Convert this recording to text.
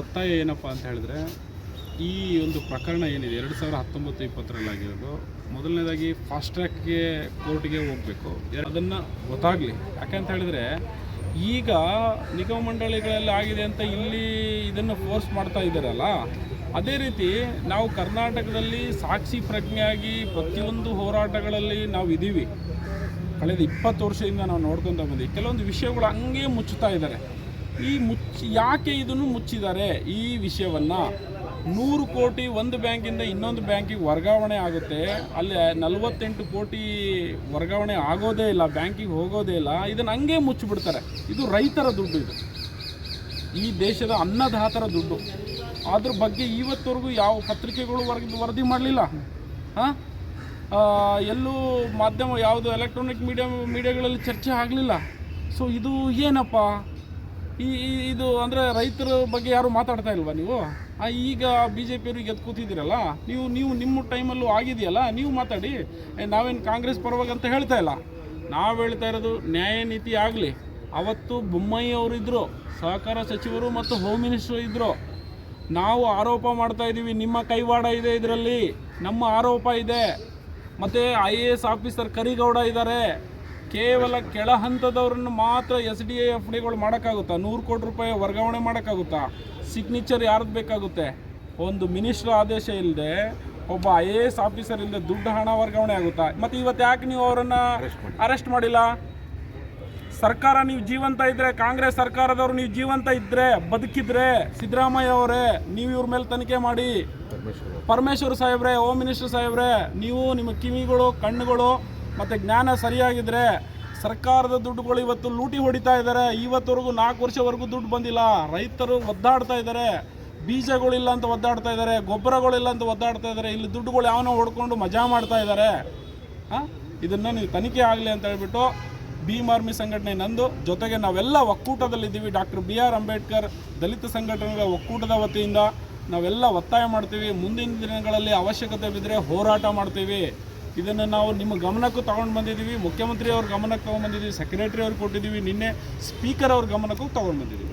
ಒತ್ತಾಯ ಏನಪ್ಪ ಅಂತ ಹೇಳಿದ್ರೆ, ಈ ಒಂದು ಪ್ರಕರಣ ಏನಿದೆ, ಎರಡು ಸಾವಿರ ಹತ್ತೊಂಬತ್ತು ಇಪ್ಪತ್ತರಲ್ಲಾಗಿರೋದು ಮೊದಲನೇದಾಗಿ ಫಾಸ್ಟ್ ಟ್ರ್ಯಾಕ್ಗೆ ಕೋರ್ಟ್ಗೆ ಹೋಗಬೇಕು. ಅದನ್ನು ಗೊತ್ತಾಗಲಿ. ಅಂತ ಹೇಳಿದ್ರೆ, ಈಗ ನಿಗಮ ಮಂಡಳಿಗಳಲ್ಲಿ ಆಗಿದೆ ಅಂತ ಇಲ್ಲಿ ಇದನ್ನು ಫೋರ್ಸ್ ಮಾಡ್ತಾ ಇದ್ದಾರಲ್ಲ, ಅದೇ ರೀತಿ ನಾವು ಕರ್ನಾಟಕದಲ್ಲಿ ಸಾಕ್ಷಿ ಪ್ರಜ್ಞೆಯಾಗಿ ಪ್ರತಿಯೊಂದು ಹೋರಾಟಗಳಲ್ಲಿ ನಾವು ಇದ್ದೀವಿ ಕಳೆದ ಇಪ್ಪತ್ತು ವರ್ಷದಿಂದ ನಾವು ನೋಡ್ಕೊತಾ ಬಂದಿವಿ. ಕೆಲವೊಂದು ವಿಷಯಗಳು ಹಂಗೆ ಮುಚ್ಚುತ್ತಾ ಇದ್ದಾರೆ. ಈ ಮುಚ್ಚಿ ಯಾಕೆ ಇದನ್ನು ಮುಚ್ಚಿದ್ದಾರೆ? ಈ ವಿಷಯವನ್ನು ನೂರು ಕೋಟಿ ಒಂದು ಬ್ಯಾಂಕಿಂದ ಇನ್ನೊಂದು ಬ್ಯಾಂಕಿಗೆ ವರ್ಗಾವಣೆ ಆಗುತ್ತೆ. ಅಲ್ಲಿ ನಲವತ್ತೆಂಟು ಕೋಟಿ ವರ್ಗಾವಣೆ ಆಗೋದೇ ಇಲ್ಲ, ಬ್ಯಾಂಕಿಗೆ ಹೋಗೋದೇ ಇಲ್ಲ. ಇದನ್ನು ಹಂಗೆ ಮುಚ್ಚಿಬಿಡ್ತಾರೆ. ಇದು ರೈತರ ದುಡ್ಡು ಇದು. ಈ ದೇಶದ ಅನ್ನದಾತರ ದುಡ್ಡು. ಅದ್ರ ಬಗ್ಗೆ ಇವತ್ತವರೆಗೂ ಯಾವ ಪತ್ರಿಕೆಗಳು ವರದಿ ವರದಿ ಮಾಡಲಿಲ್ಲ. ಹಾಂ? ಎಲ್ಲೂ ಮಾಧ್ಯಮ ಯಾವುದು ಎಲೆಕ್ಟ್ರಾನಿಕ್ ಮೀಡಿಯಾ ಮೀಡಿಯಾಗಳಲ್ಲಿ ಚರ್ಚೆ ಆಗಲಿಲ್ಲ. ಸೊ ಇದು ಏನಪ್ಪ? ಈ ಇದು ಅಂದರೆ ರೈತರ ಬಗ್ಗೆ ಯಾರು ಮಾತಾಡ್ತಾ ಇಲ್ವಾ ನೀವು? ಈಗ ಬಿ ಜೆ ಪಿಯವ್ರಿಗೆ ಎದ್ದು ಕೂತಿದ್ದೀರಲ್ಲ, ನೀವು ನೀವು ನಿಮ್ಮ ಟೈಮಲ್ಲೂ ಆಗಿದೆಯಲ್ಲ, ನೀವು ಮಾತಾಡಿ. ನಾವೇನು ಕಾಂಗ್ರೆಸ್ ಪರವಾಗಿ ಅಂತ ಹೇಳ್ತಾ ಇಲ್ಲ. ನಾವು ಹೇಳ್ತಾ ಇರೋದು ನ್ಯಾಯ ನೀತಿ ಆಗಲಿ. ಅವತ್ತು ಬೊಮ್ಮಾಯಿ ಅವರು ಇದ್ದರು ಸಹಕಾರ ಸಚಿವರು ಮತ್ತು ಹೋಮ್ ಮಿನಿಸ್ಟರ್ ಇದ್ದರು ನಾವು ಆರೋಪ ಮಾಡ್ತಾ ಇದ್ದೀವಿ ನಿಮ್ಮ ಕೈವಾಡ ಇದೆ ಇದರಲ್ಲಿ. ನಮ್ಮ ಆರೋಪ ಇದೆ. ಮತ್ತು I A S officer Karigowda ಇದ್ದಾರೆ. ಕೇವಲ ಕೆಳ ಹಂತದವ್ರನ್ನ ಮಾತ್ರ ಎಸ್ ಡಿ ಎ ಎಫ್ ಡಿಗಳು ಮಾಡೋಕ್ಕಾಗುತ್ತಾ? ನೂರು ಕೋಟಿ ರೂಪಾಯಿ ವರ್ಗಾವಣೆ ಮಾಡೋಕ್ಕಾಗುತ್ತಾ? ಸಿಗ್ನೇಚರ್ ಯಾರ್ದು ಬೇಕಾಗುತ್ತೆ? ಒಂದು ಮಿನಿಸ್ಟ್ರ್ ಆದೇಶ ಇಲ್ಲದೆ ಒಬ್ಬ ಐ ಎ ಎಸ್ ಆಫೀಸರ್ ಇಲ್ಲದೆ ದುಡ್ಡು ಹಣ ವರ್ಗಾವಣೆ ಆಗುತ್ತಾ? ಮತ್ತು ಇವತ್ತು ಯಾಕೆ ನೀವು ಅವರನ್ನು ಅರೆಸ್ಟ್ ಮಾಡಿಲ್ಲ? ಸರ್ಕಾರ ನೀವು ಜೀವಂತ ಇದ್ದರೆ ಕಾಂಗ್ರೆಸ್ ಸರ್ಕಾರದವರು ನೀವು ಜೀವಂತ ಇದ್ದರೆ ಬದುಕಿದ್ರೆ ಸಿದ್ದರಾಮಯ್ಯ ಅವರೇ ನೀವು ಇವ್ರ ಮೇಲೆ ತನಿಖೆ ಮಾಡಿ. ಪರಮೇಶ್ವರ್ ಸಾಹೇಬ್ರೆ ಹೋಮ್ ಮಿನಿಸ್ಟರ್ ಸಾಹೇಬ್ರೆ ನೀವು ನಿಮ್ಮ ಕಿವಿಗಳು ಕಣ್ಣುಗಳು ಮತ್ತು ಜ್ಞಾನ ಸರಿಯಾಗಿದ್ದರೆ ಸರ್ಕಾರದ ದುಡ್ಡುಗಳು ಇವತ್ತು ಲೂಟಿ ಹೊಡಿತಾ ಇದ್ದಾರೆ. ಇವತ್ತವರೆಗೂ ನಾಲ್ಕು ವರ್ಷವರೆಗೂ ದುಡ್ಡು ಬಂದಿಲ್ಲ. ರೈತರು ಒದ್ದಾಡ್ತಾ ಇದ್ದಾರೆ. ಬೀಜಗಳಿಲ್ಲ ಅಂತ ಒದ್ದಾಡ್ತಾ ಇದ್ದಾರೆ. ಗೊಬ್ಬರಗಳಿಲ್ಲ ಅಂತ ಒದ್ದಾಡ್ತಾ ಇದ್ದಾರೆ. ಇಲ್ಲಿ ದುಡ್ಡುಗಳು ಯಾವನೋ ಹೊಡ್ಕೊಂಡು ಮಜಾ ಮಾಡ್ತಾ ಇದ್ದಾರೆ. ಹಾಂ? ಇದನ್ನು ನೀವು ತನಿಖೆ ಆಗಲಿ ಅಂತ ಹೇಳ್ಬಿಟ್ಟು ಭೀಮ್ ಆರ್ಮಿ ಸಂಘಟನೆ ನಂದು. ಜೊತೆಗೆ ನಾವೆಲ್ಲ ಒಕ್ಕೂಟದಲ್ಲಿದ್ದೀವಿ. ಡಾಕ್ಟರ್ ಬಿ ಆರ್ ಅಂಬೇಡ್ಕರ್ ದಲಿತ ಸಂಘಟನೆಗಳ ಒಕ್ಕೂಟದ ವತಿಯಿಂದ ನಾವೆಲ್ಲ ಒತ್ತಾಯ ಮಾಡ್ತೀವಿ. ಮುಂದಿನ ದಿನಗಳಲ್ಲಿ ಅವಶ್ಯಕತೆ ಬಿದ್ದರೆ ಹೋರಾಟ ಮಾಡ್ತೀವಿ. ಇದನ್ನು ನಾವು ನಿಮ್ಮ ಗಮನಕ್ಕೂ ತಗೊಂಡು ಬಂದಿದ್ದೀವಿ ಮುಖ್ಯಮಂತ್ರಿ ಅವ್ರ ಗಮನಕ್ಕೆ ತೊಗೊಂಡು ಬಂದಿದ್ದೀವಿ ಸೆಕ್ರೆಟರಿ ಅವ್ರಿಗೆ ಕೊಟ್ಟಿದ್ದೀವಿ ನಿನ್ನೆ ಸ್ಪೀಕರ್ ಅವ್ರ ಗಮನಕ್ಕೂ ತೊಗೊಂಡು ಬಂದಿದ್ದೀವಿ